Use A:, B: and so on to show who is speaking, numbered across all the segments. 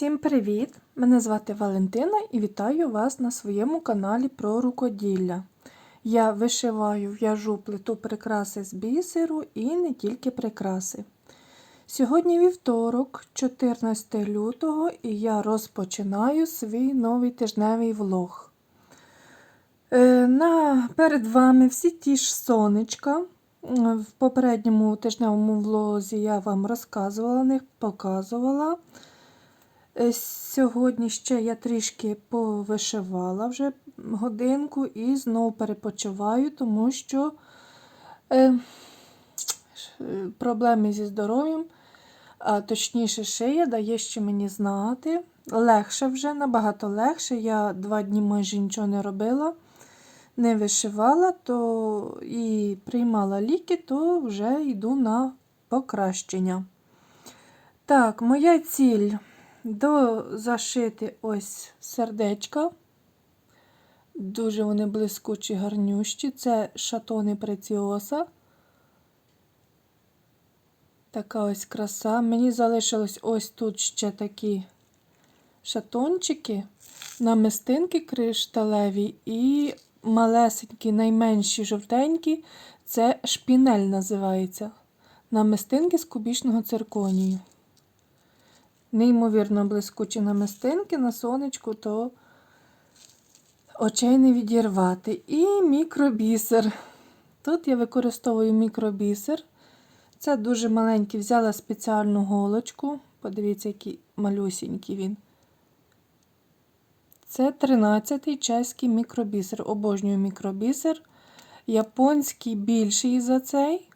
A: Всім привіт! Мене звати Валентина і вітаю вас на своєму каналі про рукоділля. Я вишиваю в'яжу плиту прикраси з бісеру і не тільки прикраси. Сьогодні вівторок, 14 лютого, і я розпочинаю свій новий тижневий влог. Е, на, Перед вами всі ті ж сонечка. В попередньому тижневому влозі я вам розказувала них, показувала. Е, Сьогодні ще я трішки повишивала вже годинку і знову перепочиваю, тому що е, проблеми зі здоров'ям, а точніше, шия дає ще мені знати. Легше вже, набагато легше. Я два дні майже нічого не робила, не вишивала то і приймала ліки, то вже йду на покращення. Так, моя ціль до зашити ось сердечка. Дуже вони блискучі, гарнющі. Це шатони преціоса. Така ось краса. Мені залишилось ось тут ще такі шатончики, намистинки кришталеві і малесенькі, найменші жовтенькі. Це шпінель називається. Намистинки з кубічного цирконію. Неймовірно блискучі намистинки на сонечку, то очей не відірвати. І мікробісер. Тут я використовую мікробісер. Це дуже маленький, взяла спеціальну голочку. Подивіться, який малюсінький він. Це 13-й чеський мікробісер. Обожнюю мікробісер. Японський більший за цей.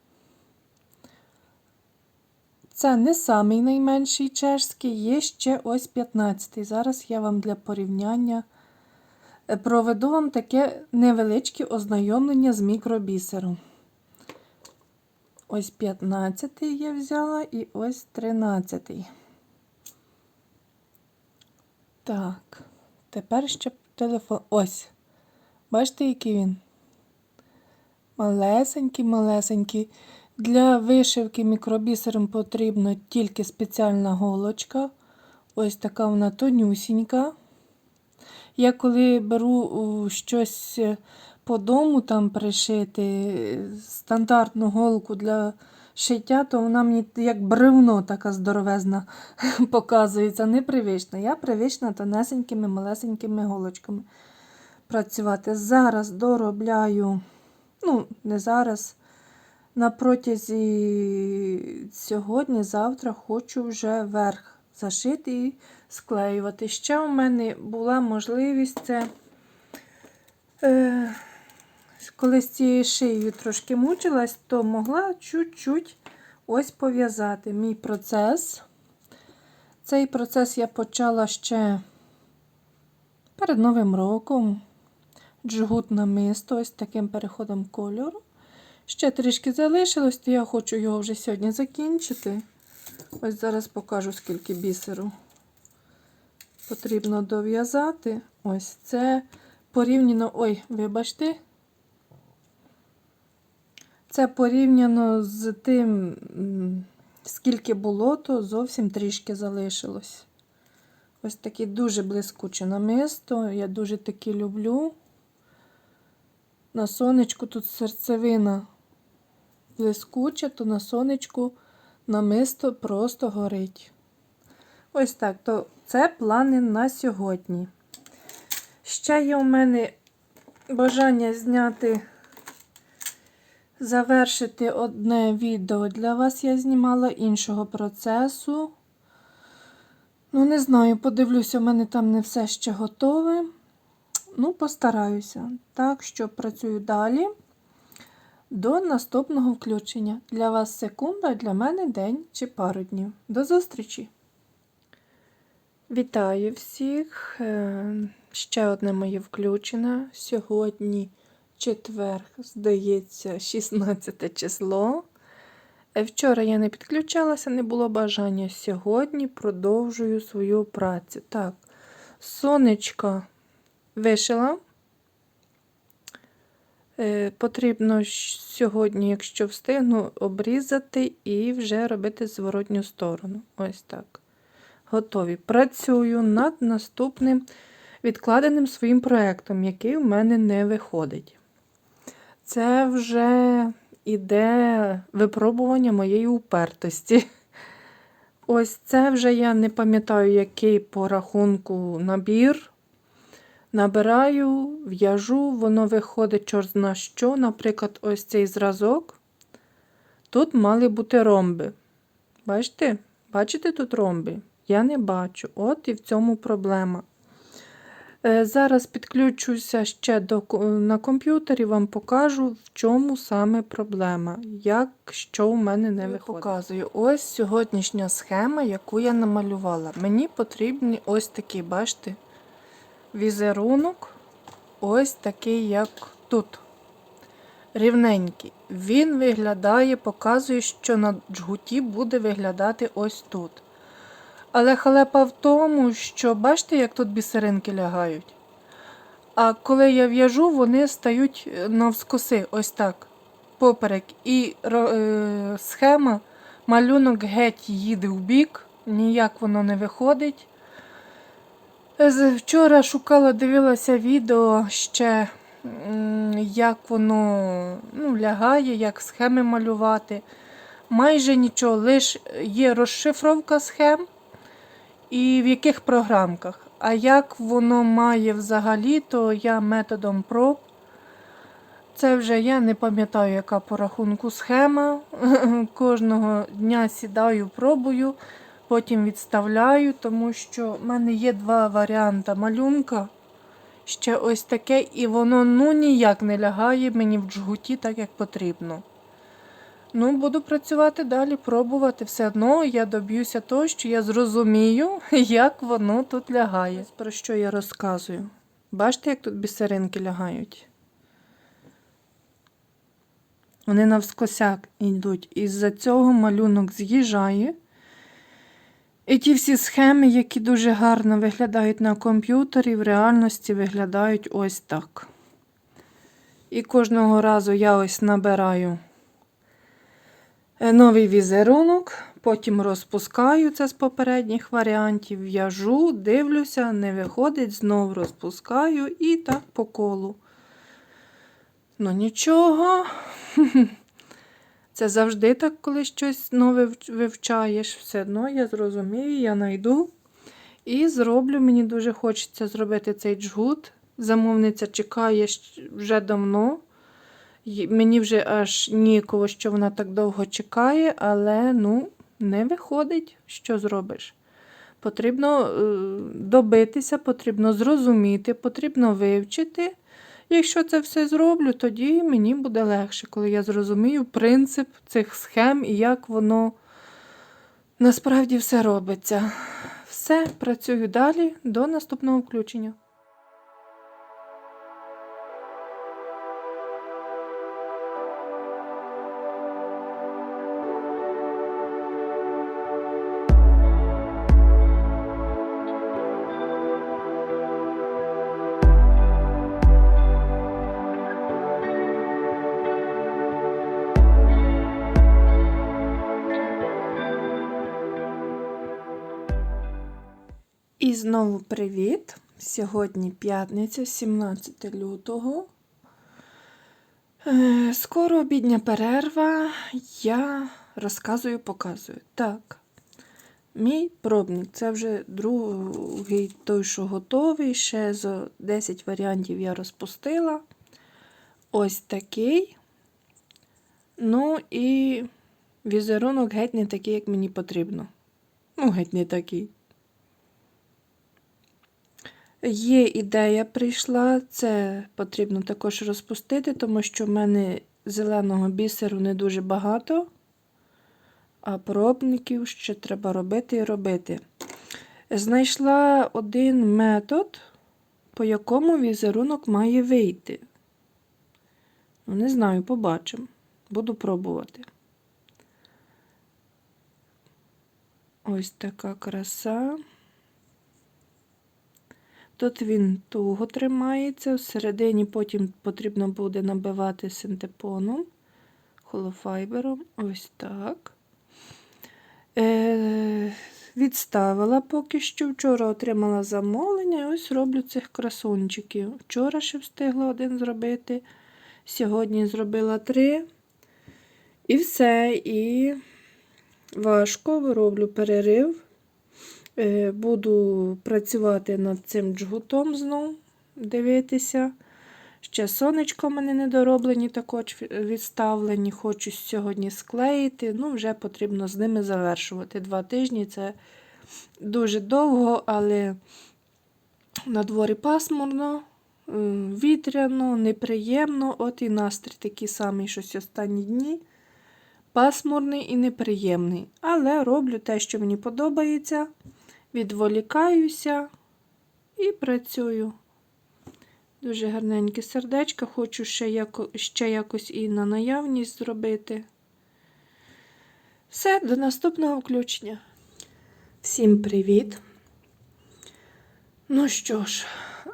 A: Це не самий найменший чешський, є ще ось 15-й. Зараз я вам для порівняння е, проведу вам таке невеличке ознайомлення з мікробісером. Ось 15-й я взяла і ось 13-й. Так, тепер ще телефон. Ось. Бачите, який він? Малесенький, малесенький. Для вишивки мікробісером потрібна тільки спеціальна голочка. Ось така вона тонюсінька. Я коли беру щось по дому там пришити, стандартну голку для шиття, то вона мені як бревно така здоровезна показується, непривична. Я привична тонесенькими, малесенькими голочками працювати. Зараз доробляю, ну, не зараз. На протязі сьогодні-завтра хочу вже верх зашити і склеювати. Ще у мене була можливість це, е, коли з цією шиєю трошки мучилась, то могла чуть-чуть ось пов'язати мій процес. Цей процес я почала ще перед Новим роком. Джгут намисто, ось таким переходом кольору. Ще трішки залишилось, то я хочу його вже сьогодні закінчити. Ось зараз покажу, скільки бісеру потрібно дов'язати. Ось це порівняно, ой, вибачте, це порівняно з тим, скільки було, то зовсім трішки залишилось. Ось таке дуже блискуче намисто. Я дуже такі люблю. На сонечку тут серцевина блискуче, то на сонечку намисто просто горить. Ось так, то це плани на сьогодні. Ще є у мене бажання зняти, завершити одне відео для вас я знімала іншого процесу. Ну, не знаю, подивлюся, у мене там не все ще готове. Ну, постараюся. Так що працюю далі. До наступного включення. Для вас секунда, для мене день чи пару днів. До зустрічі! Вітаю всіх! Е, ще одне моє включення. Сьогодні четвер, здається, 16 число. Е, вчора я не підключалася, не було бажання. Сьогодні продовжую свою працю. Так, сонечко вишила. Е, потрібно сьогодні, якщо встигну, обрізати і вже робити зворотню сторону. Ось так. готові. Працюю над наступним відкладеним своїм проєктом, який у мене не виходить. Це вже іде випробування моєї упертості. Ось це вже я не пам'ятаю, який по рахунку набір. Набираю, в'яжу, воно виходить чорт на що. Наприклад, ось цей зразок. Тут мали бути ромби. Бачите? Бачите тут ромби? Я не бачу. От і в цьому проблема. Е, Зараз підключуся ще до, на комп'ютері, вам покажу, в чому саме проблема, як що у мене не виходить. Показую. Ось сьогоднішня схема, яку я намалювала. Мені потрібні ось такі, бачите, візерунок, ось такий, як тут. Рівненький. Він виглядає, показує, що на джгуті буде виглядати ось тут. Але халепа в тому, що бачите, як тут бісеринки лягають. А коли я в'яжу, вони стають е, навскоси, ось так, поперек. І е, схема, малюнок геть їде в бік, ніяк воно не виходить. Вчора шукала, дивилася відео ще, як воно ну, лягає, як схеми малювати. Майже нічого, лише є розшифровка схем і в яких програмках. А як воно має взагалі, то я методом проб. Це вже я не пам'ятаю, яка по рахунку схема. Кожного дня сідаю, пробую, потім відставляю, тому що в мене є два варіанти малюнка. Ще ось таке, і воно ну ніяк не лягає мені в джгуті так, як потрібно. Ну, буду працювати далі, пробувати. Все одно я доб'юся того, що я зрозумію, як воно тут лягає. Ось Про що я розказую? Бачите, як тут бісеринки лягають? Вони навскосяк йдуть. Із-за цього малюнок з'їжджає. І ті всі схеми, які дуже гарно виглядають на комп'ютері, в реальності виглядають ось так. І кожного разу я ось набираю е, новий візерунок, потім розпускаю це з попередніх варіантів, в'яжу, дивлюся, не виходить, знов розпускаю і так по колу. Ну нічого. Це завжди так, коли щось нове вивчаєш. Все одно я зрозумію, я знайду і зроблю. Мені дуже хочеться зробити цей джгут. Замовниця чекає вже давно. Мені вже аж ніяково, що вона так довго чекає, але ну, не виходить, що зробиш. Потрібно е, добитися, потрібно зрозуміти, потрібно вивчити. Якщо це все зроблю, тоді мені буде легше, коли я зрозумію принцип цих схем і як воно насправді все робиться. Все, працюю далі до наступного включення. І знову привіт! Сьогодні п'ятниця, 17 лютого. Е, Скоро обідня перерва. Я розказую, показую. Так, мій пробник це вже другий той, що готовий. Ще з 10 варіантів я розпустила. Ось такий. Ну і візерунок геть не такий, як мені потрібно. Ну, геть не такий. Є ідея прийшла, це потрібно також розпустити, тому що в мене зеленого бісеру не дуже багато, а пробників ще треба робити і робити. Знайшла один метод, по якому візерунок має вийти. Ну, не знаю, побачимо. Буду пробувати. Ось така краса. Тут він туго тримається, всередині потім потрібно буде набивати синтепоном, холофайбером. Ось так. Е, відставила поки що. Вчора отримала замовлення і ось роблю цих красунчиків. Вчора ще встигла один зробити, сьогодні зробила три. І все. І важко роблю перерив. Е, Буду працювати над цим джгутом знов, дивитися. Ще сонечко в мене недороблені, також відставлені. Хочу сьогодні склеїти. Ну, вже потрібно з ними завершувати. Два тижні це дуже довго, але на дворі пасмурно, е, вітряно, неприємно. От і настрій такий самий, щось останні дні. Пасмурний і неприємний. Але роблю те, що мені подобається. Відволікаюся і працюю. Дуже гарненьке сердечко. Хочу ще, яко, ще якось і на наявність зробити. Все, до наступного включення. Всім привіт! Ну що ж,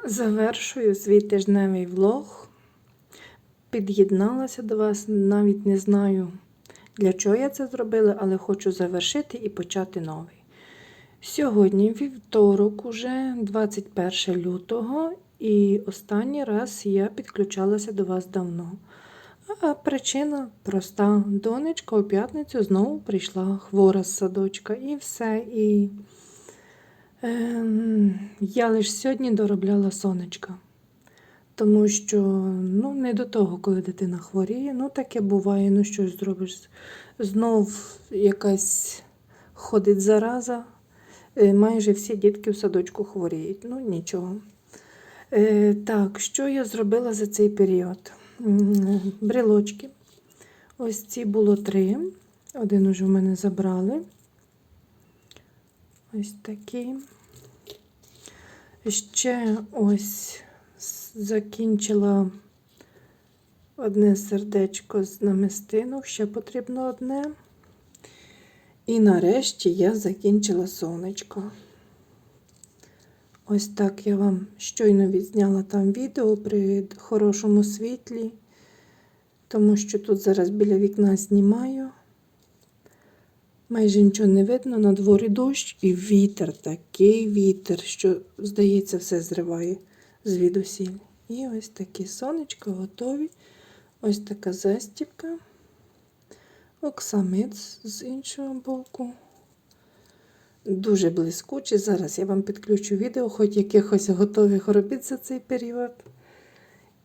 A: завершую свій тижневий влог. Під'єдналася до вас, навіть не знаю, для чого я це зробила, але хочу завершити і почати новий. Сьогодні вівторок, уже 21 лютого, і останній раз я підключалася до вас давно. А причина проста. Донечка у п'ятницю знову прийшла хвора з садочка і все. І ем, я лише сьогодні доробляла сонечка. Тому що ну, не до того, коли дитина хворіє, ну таке буває, ну щось зробиш. Знов якась ходить зараза. Е, Майже всі дітки в садочку хворіють. Ну, нічого. Е, так, що я зробила за цей період? М, Брелочки. Ось ці було три. Один уже в мене забрали. Ось такі. Ще ось закінчила одне сердечко з намистинок, ще потрібно одне. І нарешті я закінчила сонечко. Ось так я вам щойно відзняла там відео при хорошому світлі, тому що тут зараз біля вікна знімаю. Майже нічого не видно, на дворі дощ і вітер, такий вітер, що, здається, все зриває звідусіль. І ось такі сонечка готові. Ось така застібка. Оксамит з іншого боку. Дуже блискучий. Зараз я вам підключу відео, хоч якихось готових робіт за цей період.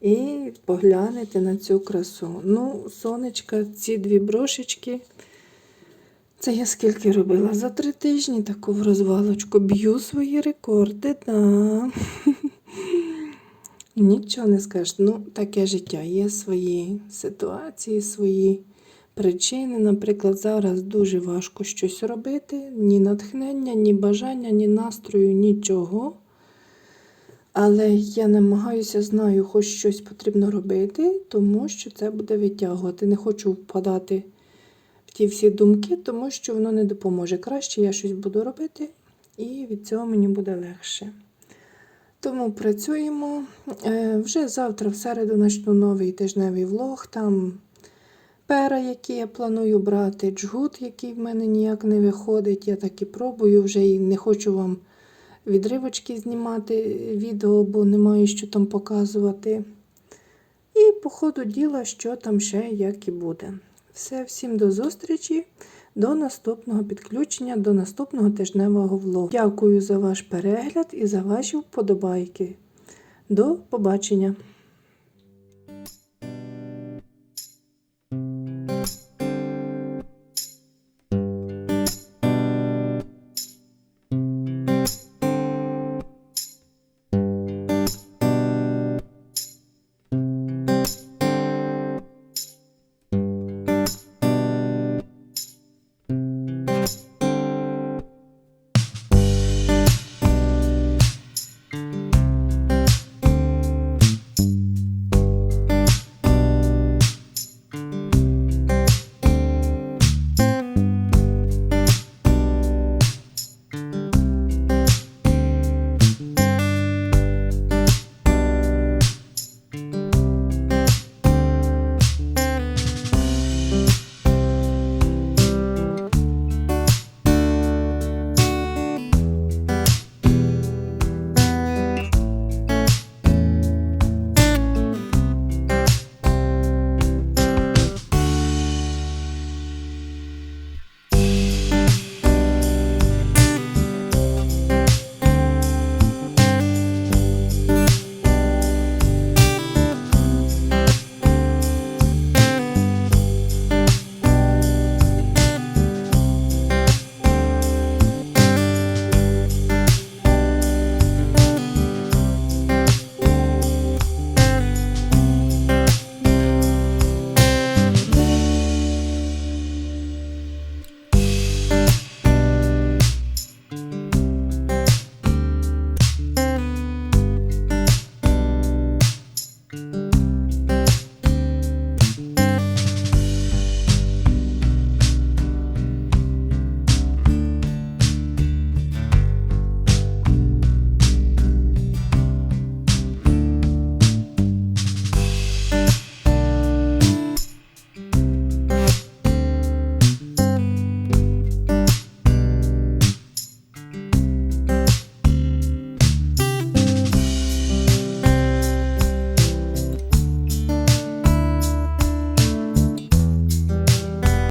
A: І поглянете на цю красу. Ну, сонечка, ці дві брошечки. Це я скільки робила? За три тижні таку в розвалочку. Б'ю свої рекорди, да. Нічого не скажеш. Ну, таке життя. Є свої ситуації, свої причини. Наприклад, зараз дуже важко щось робити. Ні натхнення, ні бажання, ні настрою, нічого. Але я намагаюся, знаю, хоч щось потрібно робити, тому що це буде витягувати. Не хочу впадати в ті всі думки, тому що воно не допоможе. Краще я щось буду робити, і від цього мені буде легше. Тому працюємо. Е, Вже завтра, в середу, почну новий тижневий влог. Там пера, які я планую брати, джгут, який в мене ніяк не виходить. Я так і пробую вже і не хочу вам відривочки знімати відео, бо не маю що там показувати. І по ходу діла, що там ще як і буде. Все, всім до зустрічі, до наступного підключення, до наступного тижневого влогу. Дякую за ваш перегляд і за ваші вподобайки. До побачення!